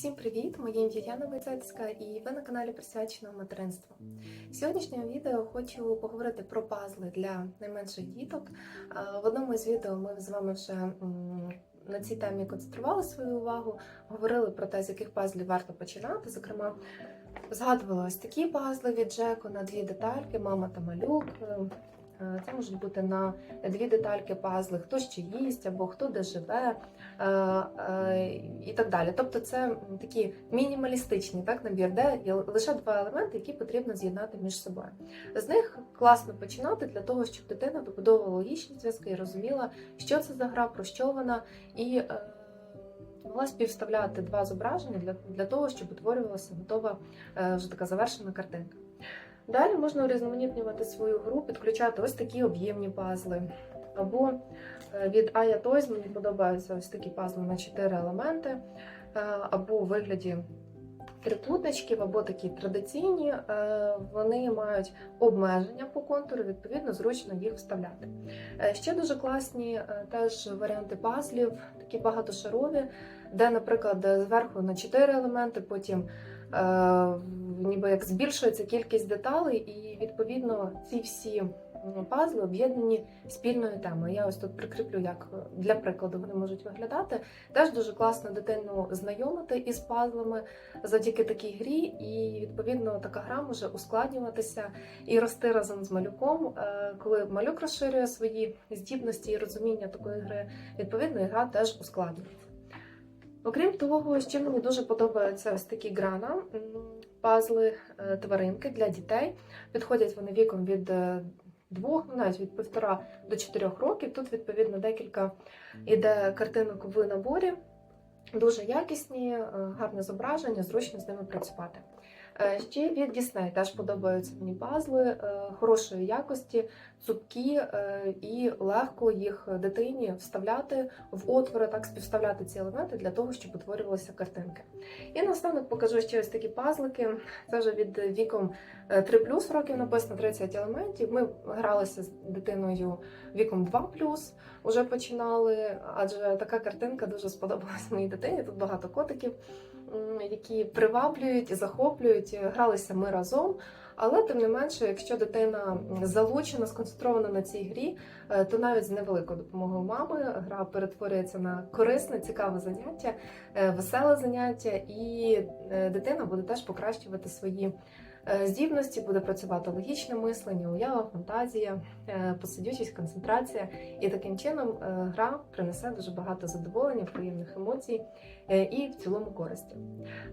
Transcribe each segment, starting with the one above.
Всім привіт! Моє ім'я Яна Войцецька і ви на каналі присвяченого материнству. В сьогоднішньому відео хочу поговорити про пазли для найменших діток. В одному із відео ми з вами вже на цій темі концентрували свою увагу, говорили про те, з яких пазлів варто починати. Зокрема, згадували ось такі пазли від Джеку на дві детальки, мама та малюк. Е, Це можуть бути на дві детальки пазли, хто ще їсть або хто де живе е, е, і так далі. Тобто це такі мінімалістичні так, набір, де є лише два елементи, які потрібно з'єднати між собою. З них класно починати для того, щоб дитина вибудовувала логічні зв'язки і розуміла, що це за гра, про що вона, і могла співставляти два зображення для, для того, щоб утворювалася готова вже така завершена картинка. Далі можна урізноманітнювати свою гру, підключати ось такі об'ємні пазли. Або е, від Aya Toys мені подобаються ось такі пазли на 4 елементи, е, або у вигляді трикутничків, або такі традиційні. Е, Вони мають обмеження по контуру, відповідно, зручно їх вставляти. Е, Ще дуже класні е, теж варіанти пазлів, такі багатошарові, де, наприклад, зверху на 4 елементи, потім ніби як збільшується кількість деталей, і відповідно ці всі пазли об'єднані спільною темою. Я ось тут прикріплю, як е, для прикладу вони можуть виглядати. Теж дуже класно дитину знайомити із пазлами завдяки такій грі, і відповідно така гра може ускладнюватися і рости разом з малюком. Е, Коли малюк розширює свої здібності і розуміння такої гри, відповідно гра теж ускладнюється. Окрім того, ще мені дуже подобаються ось такі грана, пазли е, тваринки для дітей. Підходять вони віком від е, двох, ну навіть від півтора до чотирьох років. Тут, відповідно, декілька іде картинок в наборі. Дуже якісні, е, гарне зображення, зручно з ними працювати. Е, Ще від Disney теж подобаються мені пазли е, хорошої якості, цупкі е, і легко їх дитині вставляти в отвори, так співставляти ці елементи для того, щоб утворювалися картинки. І наостанок покажу ще ось такі пазлики. Це вже від віком е, 3 років написано 30 елементів. Ми гралися з дитиною віком 2 уже починали, адже така картинка дуже сподобалась моїй дитині. Тут багато котиків, які приваблюють і захоплюють. Гралися ми разом. Але тим не менше, якщо дитина залучена, сконцентрована на цій грі, е, то навіть з невеликою допомогою мами гра перетворюється на корисне, цікаве заняття, е, веселе заняття, і е, дитина буде теж покращувати свої здібності, буде працювати логічне мислення, уява, фантазія, е, посидючість, концентрація. І таким чином е, гра принесе дуже багато задоволення, приємних емоцій е, і в цілому користі.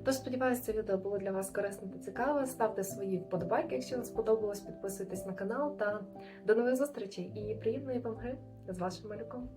Тож сподіваюся, це відео було для вас корисне та цікаве. Ставте свої вподобайки, якщо вам сподобалось, підписуйтесь на канал та до нових зустрічей і приємної вам гри з вашим малюком.